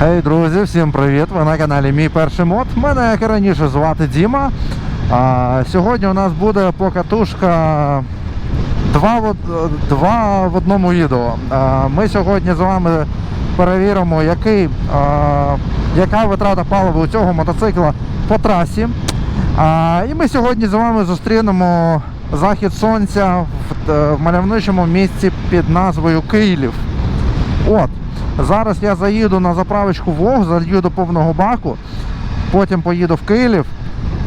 Гей, друзі, всім привіт! Ви на каналі Мій перший мод. Мене, як і раніше, звати Діма. А, сьогодні у нас буде покатушка два в, два в одному відео. А, ми сьогодні з вами перевіримо, який, а, яка витрата палива у цього мотоцикла по трасі. А, і ми сьогодні з вами зустрінемо захід сонця в, в мальовничому місці під назвою Київ. От. Зараз я заїду на заправочку Вог, залью до повного баку, потім поїду в Київ,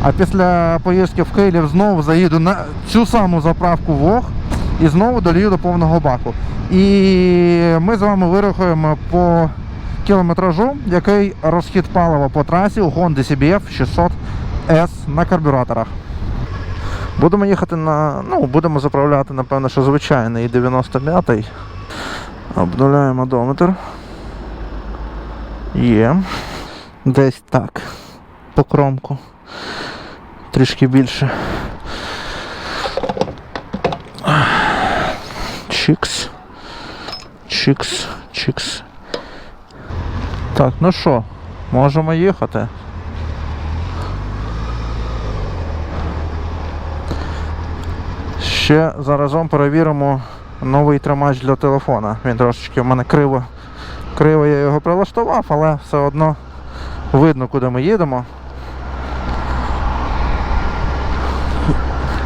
а після поїздки в Київ знову заїду на цю саму заправку Вог і знову долью до повного баку. І ми з вами вирахуємо по кілометражу, який розхід палива по трасі у Honda CBF 600S на карбюраторах. Будемо їхати на. Ну, будемо заправляти, напевно, що звичайний 95-й. Обнуляємо одометр. Є. Десь так. По кромку. Трішки більше. Чікс. Чікс. Чікс. Так, ну що, можемо їхати. Ще заразом перевіримо новий тримач для телефона. Він трошечки в мене криво, криво я його прилаштував, але все одно видно, куди ми їдемо.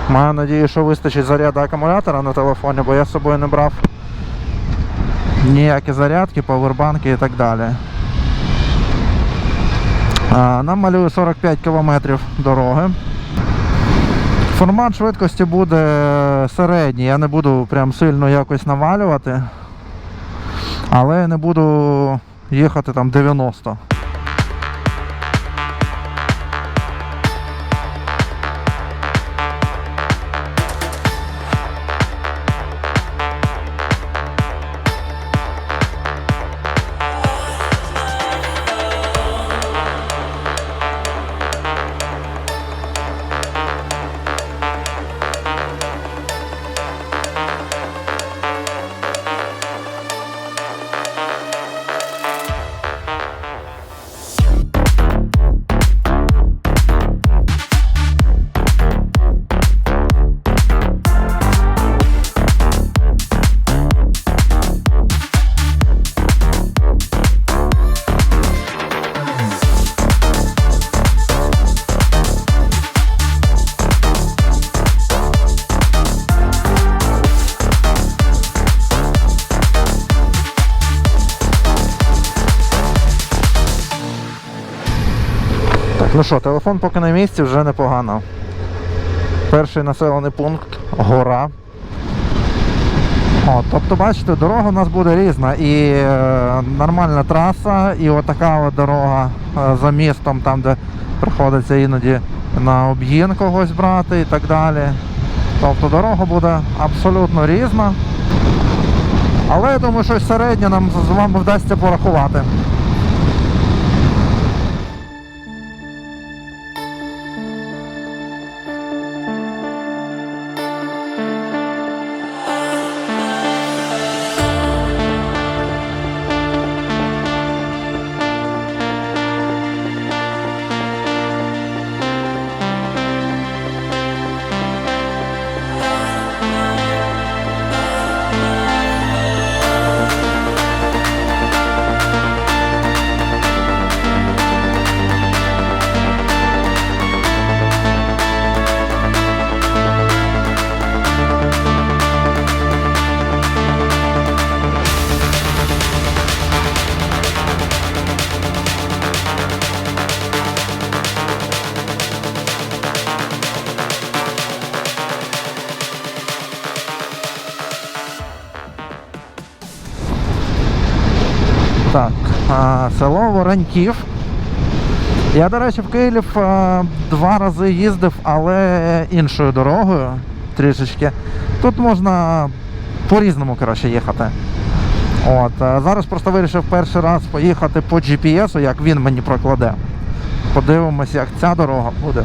Маю надію, що вистачить заряду акумулятора на телефоні, бо я з собою не брав ніякі зарядки, павербанки і так далі. А, нам малює 45 км дороги. Формат швидкості буде середній, я не буду прям сильно якось навалювати, але я не буду їхати там 90. Що, телефон поки на місці вже непогано. Перший населений пункт гора. О, тобто, бачите, дорога у нас буде різна. І е, нормальна траса, і отака от дорога е, за містом, там, де приходиться іноді на об'їн когось брати і так далі. Тобто дорога буде абсолютно різна. Але я думаю, щось середнє нам з вами вдасться порахувати. Село Вороньків. Я, до речі, в Київ два рази їздив, але іншою дорогою трішечки. Тут можна по-різному коротше, їхати. От, зараз просто вирішив перший раз поїхати по GPS, як він мені прокладе. Подивимось, як ця дорога буде.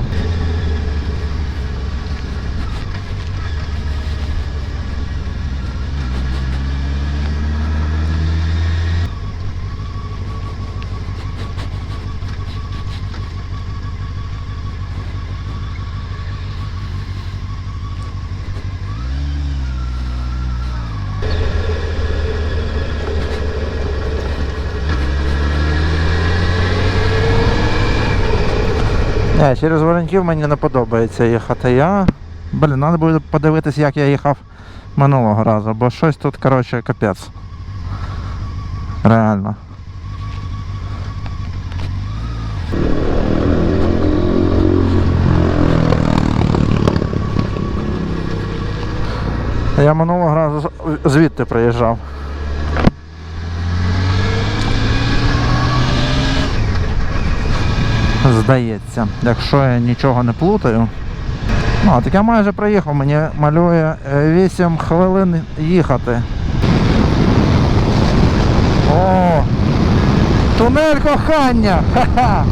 Через Вороньків мені не подобається їхати. Я. Блін, треба буде подивитись, як я їхав минулого разу, бо щось тут, коротше, капець. Реально. Я минулого разу звідти приїжджав. Здається, якщо я нічого не плутаю. Ну, так я майже приїхав, мені малює е, 8 хвилин їхати. О! Тунель кохання! Ха-ха!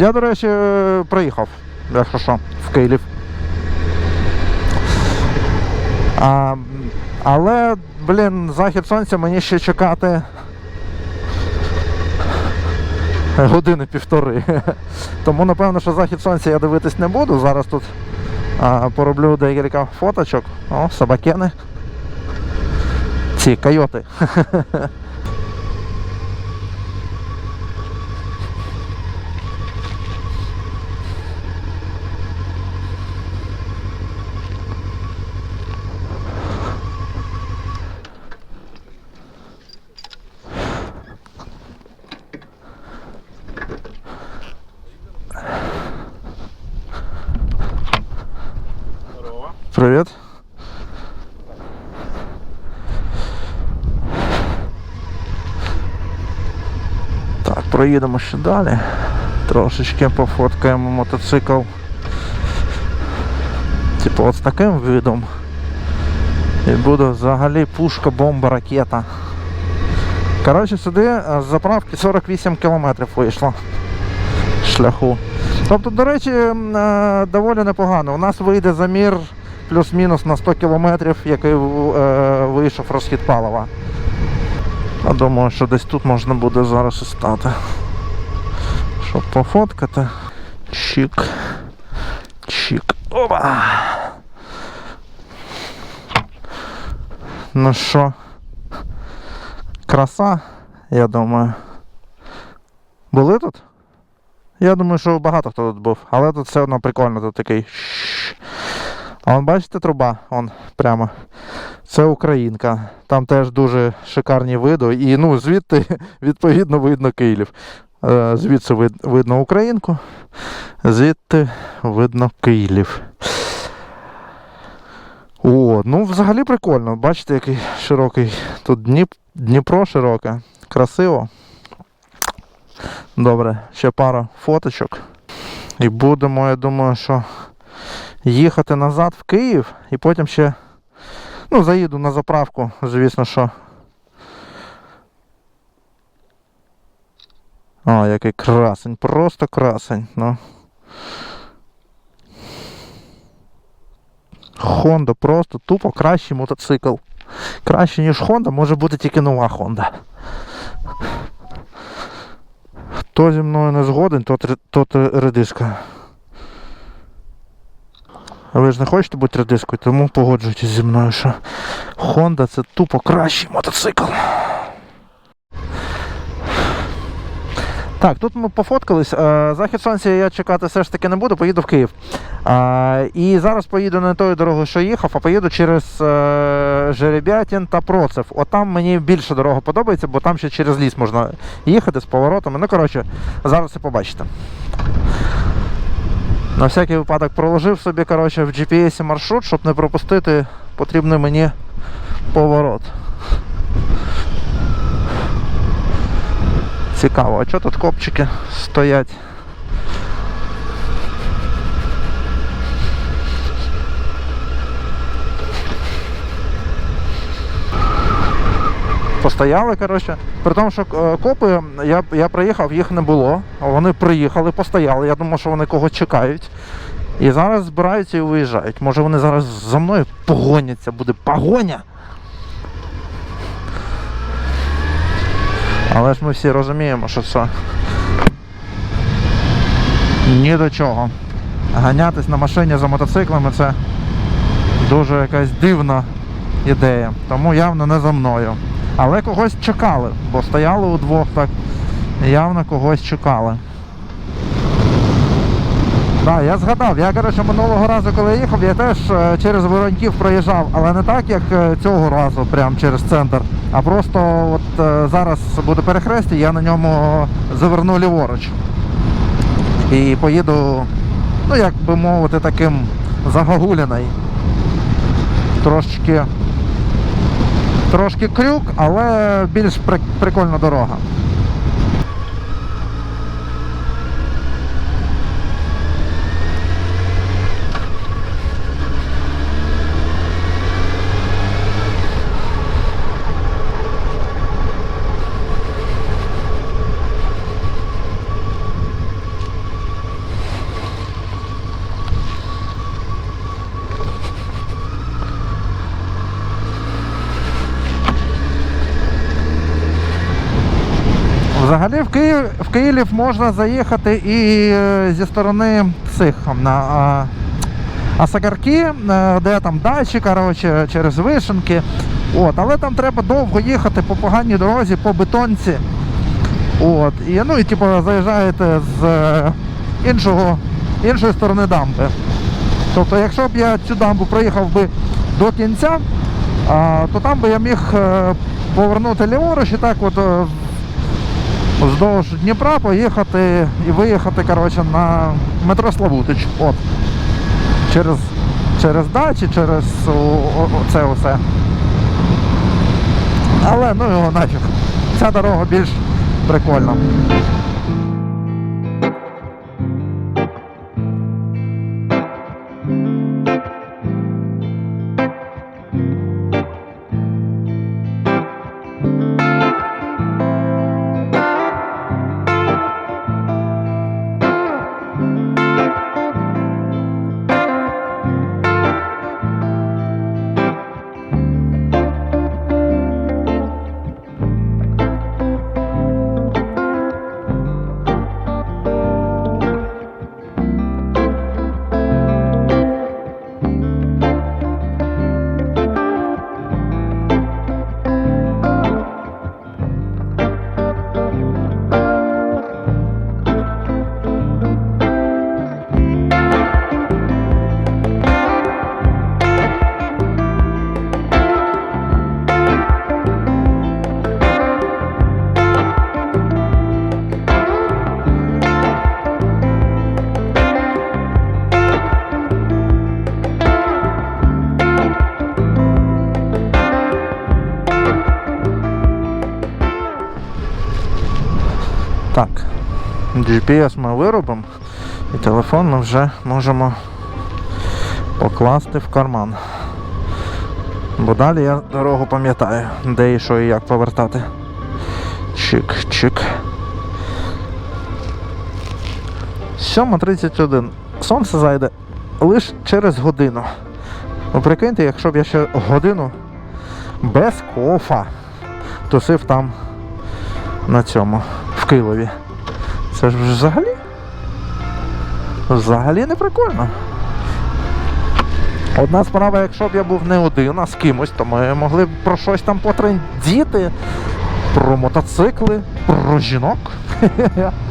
Я, до речі, приїхав, якщо що, в Київ. А, але, блін, захід сонця мені ще чекати години півтори. Тому, напевно, що захід сонця я дивитись не буду. Зараз тут а, пороблю декілька фоточок. О, собакени. Ці койоти. Привіт. Так, проїдемо ще далі. Трошечки пофоткаємо мотоцикл. Типу от з таким видом. І буде взагалі пушка, бомба, ракета. Коротше, сюди е, з заправки 48 кілометрів вийшло шляху. Тобто, до речі, е, доволі непогано. У нас вийде замір плюс-мінус на 100 кілометрів, який е, вийшов розхід палива. Я думаю, що десь тут можна буде зараз і стати. Щоб пофоткати. Чик. Чик. Опа. Ну що? Краса, я думаю. Були тут? Я думаю, що багато хто тут був, але тут все одно прикольно, тут такий. А вон бачите труба? Он прямо. Це Українка. Там теж дуже шикарні види. І ну, звідти відповідно видно Київ. Е, Звідси вид- видно Українку, звідти видно Київ. О, ну взагалі прикольно. Бачите, який широкий. Тут Дніп... Дніпро широке. Красиво. Добре, ще пара фоточок. І будемо, я думаю, що їхати назад в Київ і потім ще. Ну, заїду на заправку, звісно, що. О, який красень, просто красень. Ну. Honda просто тупо кращий мотоцикл. Краще, ніж Honda, може бути тільки нова Honda. Хто зі мною не згоден, тот, тот редиска. Ви ж не хочете бути радискою, тому погоджуйтесь зі мною, що Honda це тупо кращий мотоцикл. Так, тут ми пофоткались. Е, Захід сонця я чекати все ж таки не буду, поїду в Київ. Е, І зараз поїду не тою дорогою, що їхав, а поїду через е, Жеребятін та Процев. От там мені більше дорога подобається, бо там ще через ліс можна їхати з поворотами. Ну, коротше, зараз це побачите. На всякий випадок проложив собі коротше, в GPS маршрут, щоб не пропустити потрібний мені поворот. Цікаво, а чого тут копчики стоять? Постояли, коротше. При тому, що е, копи, я, я приїхав, їх не було. Вони приїхали, постояли. Я думав, що вони когось чекають. І зараз збираються і виїжджають. Може вони зараз за мною погоняться, буде погоня. Але ж ми всі розуміємо, що це ні до чого. Ганятись на машині за мотоциклами це дуже якась дивна ідея. Тому явно не за мною. Але когось чекали, бо стояли удвох так. Явно когось чекали. Так, я згадав, я коротше, минулого разу, коли їхав, я теж е, через Вороньків проїжджав, але не так, як е, цього разу, прямо через центр. А просто от е, зараз буде перехрестя, я на ньому заверну ліворуч. І поїду, ну як би мовити, таким загогуляний. Трошечки, трошки крюк, але більш прикольна дорога. Взагалі в Київ, в Київ можна заїхати і е, зі сторони цих на Асагарки, е, де там дачі, коротше, через Вишенки. От, але там треба довго їхати по поганій дорозі, по бетонці. От, і, ну і типу заїжджаєте з е, іншого, іншої сторони дамби. Тобто, якщо б я цю дамбу проїхав би до кінця, то там би я міг повернути ліворуч і так от вздовж Дніпра поїхати і виїхати коротше, на метро Славутич. От. Через, через дачі, через це усе. Але ну його нафіг. Ця дорога більш прикольна. Так, GPS ми виробимо і телефон ми вже можемо покласти в карман. Бо далі я дорогу пам'ятаю, де і що і як повертати. Чик-чик. 7.31. Сонце зайде лише через годину. Ви прикиньте, якщо б я ще годину без кофа тусив там на цьому, Килові. Це ж взагалі. Взагалі не прикольно. Одна справа, якщо б я був не один, а з кимось, то ми могли б про щось там потрендіти. Про мотоцикли, про жінок.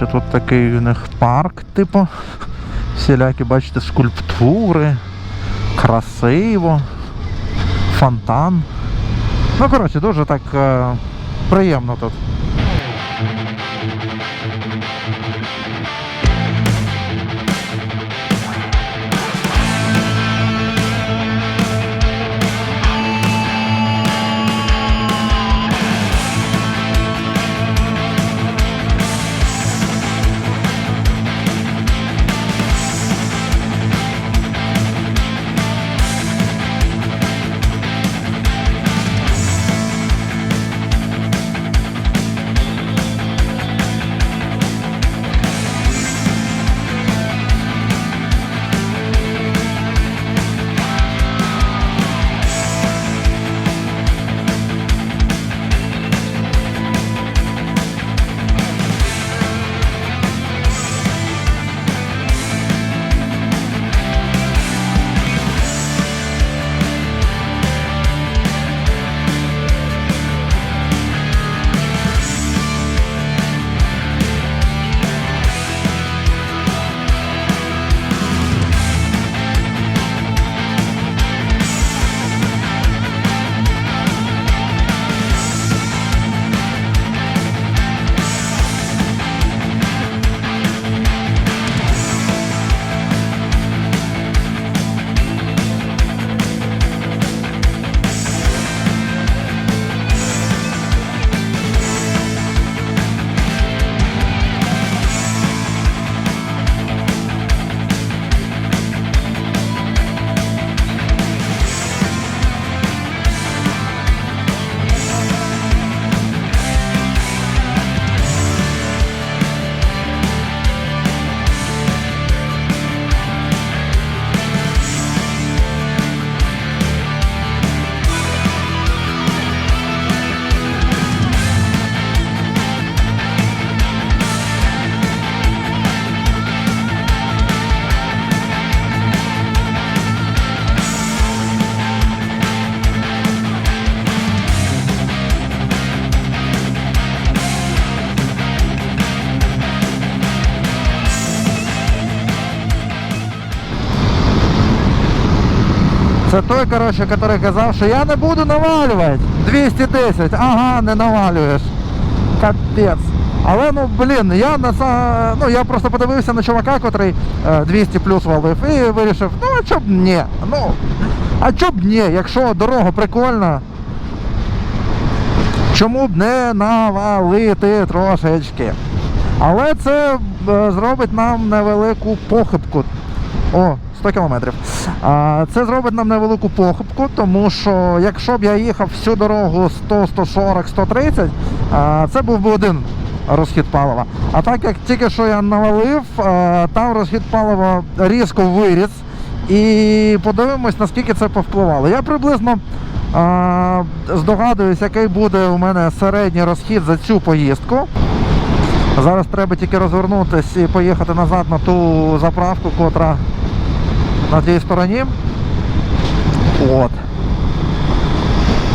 коротше, тут такий у них парк, типу. Всілякі, бачите, скульптури. Красиво. Фонтан. Ну, коротше, дуже так е, приємно тут. Той, коротше, який казав, що я не буду навалювати. 210. Ага, не навалюєш. Капець. Але ну блін, я на ну я просто подивився на чувака, котрий е, 200 плюс валив і вирішив, ну а чо б ні? Ну, а чо б ні, якщо дорога прикольна, чому б не навалити трошечки? Але це е, зробить нам невелику похибку. О, 100 кілометрів. Це зробить нам невелику похибку, тому що якщо б я їхав всю дорогу 100, 140, 130, а, це був би один розхід палива. А так як тільки що я навалив, там розхід палива різко виріс. І подивимось, наскільки це повпливало. Я приблизно здогадуюсь, який буде у мене середній розхід за цю поїздку. Зараз треба тільки розвернутися і поїхати назад на ту заправку, котра на тій стороні. От.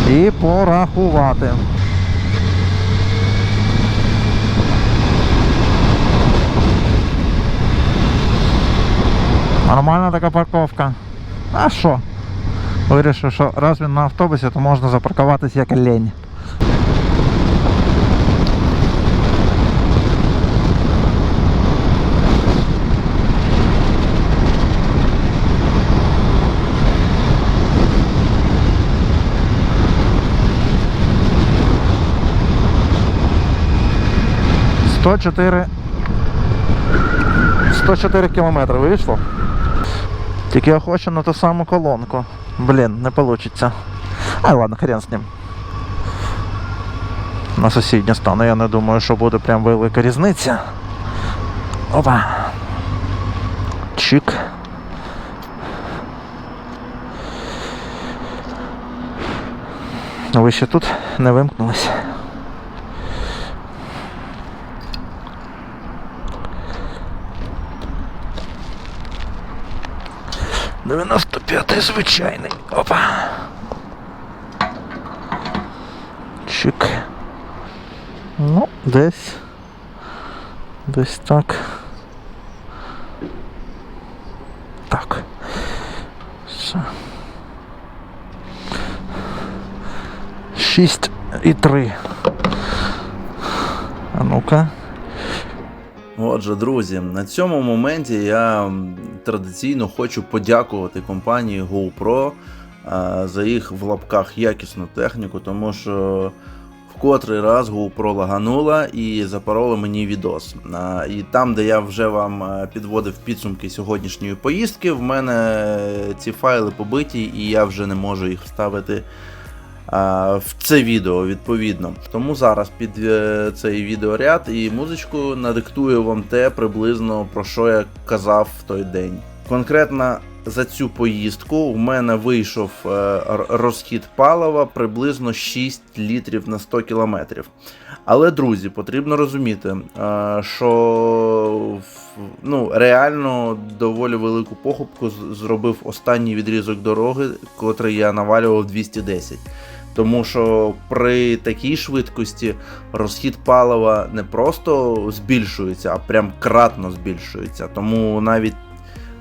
І порахувати. Нормальна така парковка. А що? Вирішив, що раз він на автобусі, то можна запаркуватися як лень. Сто чотири 104 кілометри вийшло. Тільки я хочу на ту саму колонку. Блін, не вийде. Ай, ладно, хрен з ним. На сусіднє стану. Я не думаю, що буде прям велика різниця. Опа. Чик. Ви ще тут не вимкнулись. Дев'яносто п'ятий звичайний. Опа. Чик. Ну, десь. Десь так. Так. Все. Шість і три. А ну-ка. Отже, друзі, на цьому моменті я традиційно хочу подякувати компанії GoPro за їх в лапках якісну техніку, тому що в котрий раз GoPro лаганула і запорола мені відос. І там, де я вже вам е, підводив підсумки сьогоднішньої поїздки, в мене ці файли побиті, і я вже не можу їх вставити в це відео відповідно. Тому зараз під е, цей відеоряд і музичку надиктую вам те приблизно про що я казав в той день. Конкретно за цю поїздку в мене вийшов е, розхід палива приблизно 6 літрів на 100 кілометрів. Але, друзі, потрібно розуміти, е, що ну, реально доволі велику похопку зробив останній відрізок дороги, котрий я навалював 210. Тому що при такій швидкості розхід палива не просто збільшується, а прям кратно збільшується. Тому навіть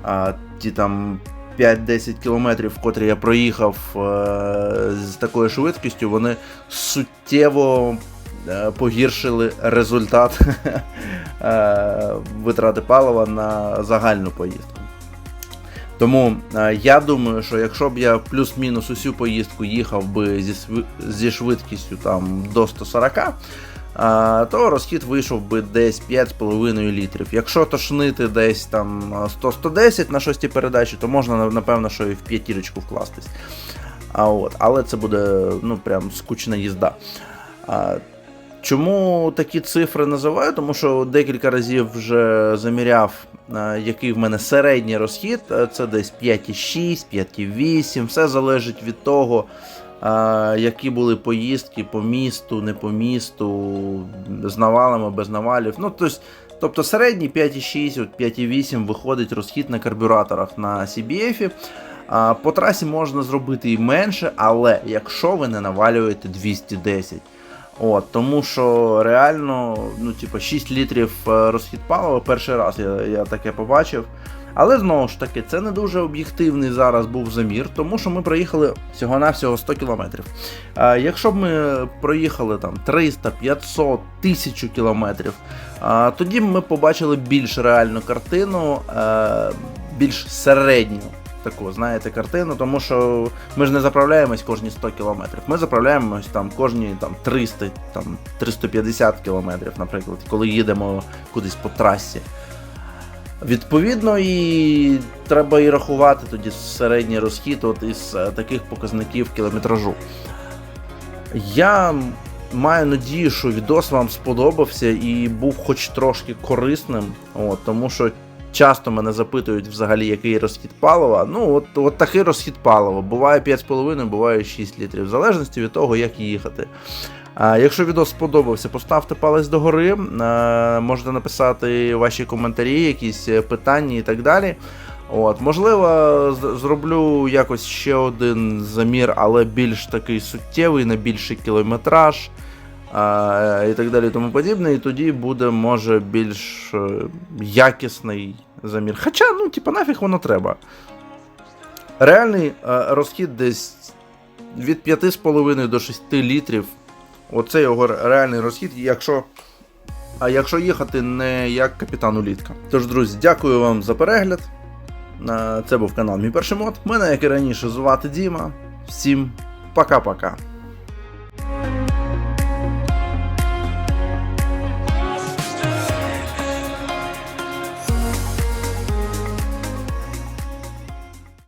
а, ті там 5-10 кілометрів, котрі я проїхав е, з такою швидкістю, вони суттєво е, погіршили результат е, витрати палива на загальну поїздку. Тому е, я думаю, що якщо б я плюс-мінус усю поїздку їхав би зі, зі швидкістю там до 140, е, то розхід вийшов би десь 5,5 літрів. Якщо тошнити десь там 100-110 на шостій передачі, то можна напевно, що і в п'ятірочку вкластись. А от, але це буде ну прям скучна їзда. Чому такі цифри називаю? Тому що декілька разів вже заміряв, е, який в мене середній розхід. Е, Це десь 5,6, 5,8. Все залежить від того, е, які були поїздки по місту, не по місту, з навалами, без навалів. Ну, тобто, тобто середній 5,6, от 5,8 виходить розхід на карбюраторах на CBF. По трасі можна зробити і менше, але якщо ви не навалюєте 210. От, тому що реально, ну, типу, 6 літрів е, розхід палива перший раз я, я таке побачив. Але знову ж таки, це не дуже об'єктивний зараз був замір, тому що ми проїхали всього-навсього 100 кілометрів. А якщо б ми проїхали там 300, 500, 1000 кілометрів, а, тоді б ми побачили більш реальну картину, е, більш середню таку, знаєте, картину, тому що ми ж не заправляємось кожні 100 кілометрів. Ми заправляємось там кожні там 300, там 350 кілометрів, наприклад, коли їдемо кудись по трасі. Відповідно, і треба і рахувати тоді середній розхід от із е, таких показників кілометражу. Я маю надію, що відос вам сподобався і був хоч трошки корисним, от, тому що часто мене запитують взагалі, який розхід палива. Ну, от, от такий розхід палива. Буває 5,5, буває 6 літрів, в залежності від того, як їхати. А, якщо відео сподобався, поставте палець догори, а, можете написати ваші коментарі, якісь е, питання і так далі. От, можливо, зроблю якось ще один замір, але більш такий суттєвий, на більший кілометраж і так далі, і тому подібне. І тоді буде, може, більш е, якісний замір. Хоча, ну, типа, нафіг воно треба. Реальний е, розхід десь від 5,5 до 6 літрів. Оце його реальний розхід, якщо. А якщо їхати не як капітан улітка. Тож, друзі, дякую вам за перегляд. Е, Це був канал Мій перший мод. Мене, як і раніше, звати Діма. Всім пока-пока.